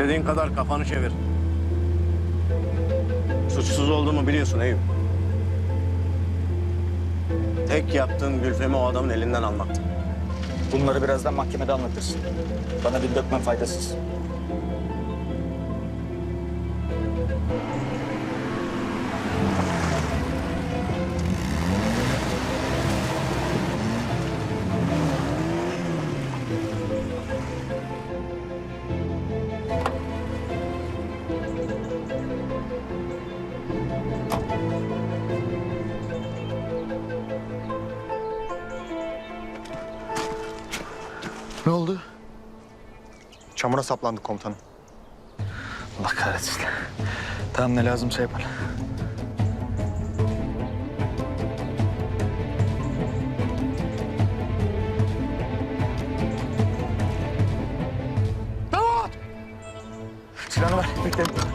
İstediğin kadar kafanı çevir. Suçsuz olduğumu biliyorsun Eyüp. Tek yaptığım Gülfem'i o adamın elinden almaktı. Bunları birazdan mahkemede anlatırsın. Bana dil dökmen faydasız. Ne oldu? Çamura saplandık komutanım. Allah kahretsin. Tamam ne lazımsa. Davut! Silahını ver. Bekle.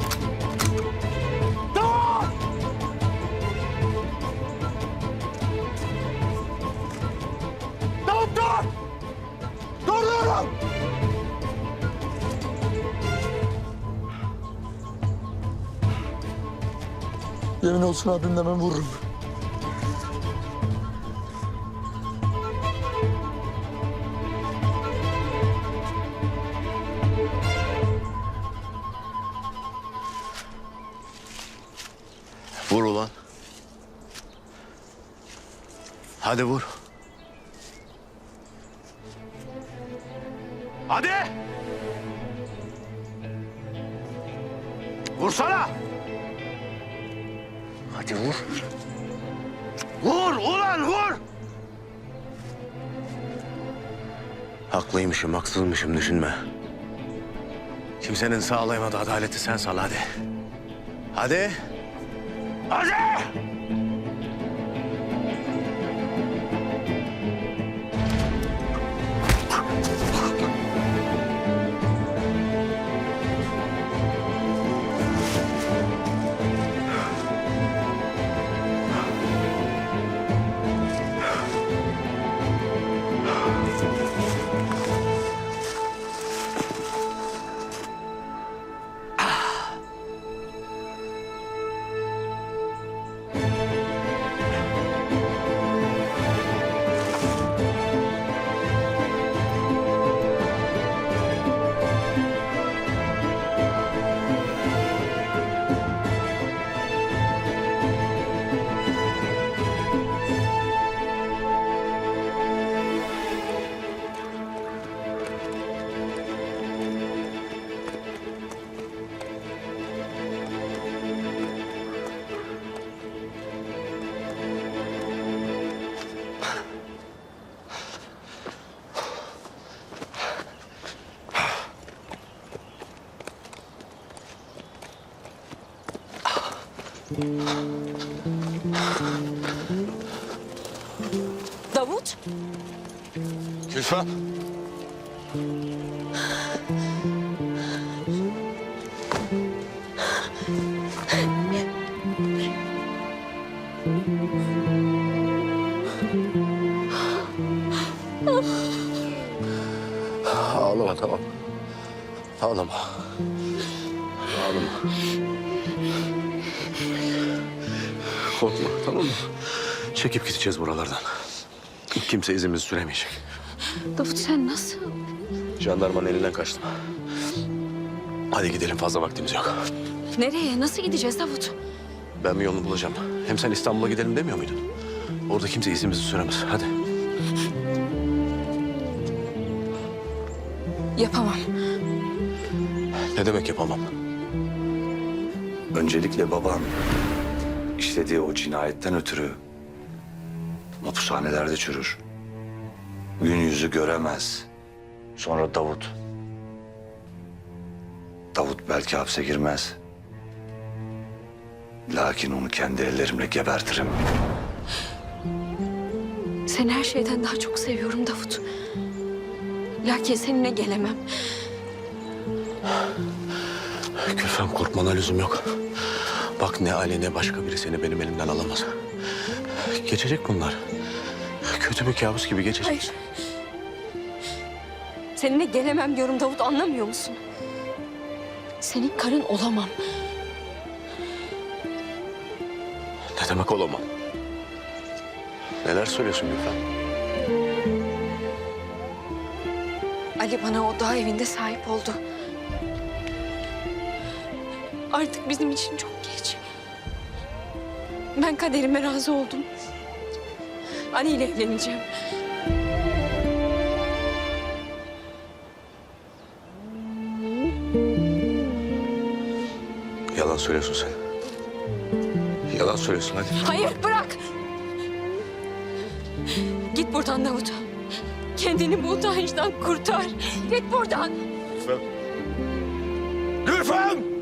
Yemin olsun abim hemen vururum. Vur ulan. Hadi vur. Hadi! Vursana! Hadi vur. Vur ulan vur! Haklıymışım, haksızmışım düşünme. Kimsenin sağlayamadığı adaleti sen sağla hadi. Hadi. Hadi! Davut, Gülfem. Ağlama tamam. Ağlama. Ağlama. Korkma tamam mı? Çekip gideceğiz buralardan. Kimse izimizi süremeyecek. Davut sen nasıl? Jandarmanın elinden kaçtım. Hadi gidelim fazla vaktimiz yok. Nereye? Nasıl gideceğiz Davut? Ben bir yolunu bulacağım. Hem sen İstanbul'a gidelim demiyor muydun? Orada kimse izimizi süremez. Hadi. Yapamam. Ne demek yapamam? Öncelikle baban işlediği o cinayetten ötürü hapishanelerde çürür. Gün yüzü göremez. Sonra Davut. Davut belki hapse girmez. Lakin onu kendi ellerimle gebertirim. Seni her şeyden daha çok seviyorum Davut. Lakin seninle gelemem. Gülfem korkmana lüzum yok. Bak ne Ali ne başka biri seni benim elimden alamaz. Geçecek bunlar. Kötü bir kabus gibi geçecek. Hayır. Seninle gelemem diyorum Davut anlamıyor musun? senin karın olamam. Ne demek olamam? Neler söylüyorsun Gülfem? Ali bana o dağ evinde sahip oldu. Artık bizim için çok geç. Ben kaderime razı oldum. Ali ile evleneceğim. Yalan söylüyorsun sen. Yalan söylüyorsun hadi. Hayır bırak. Git buradan Davut. Kendini bu utançtan kurtar. Git buradan. Gülfem!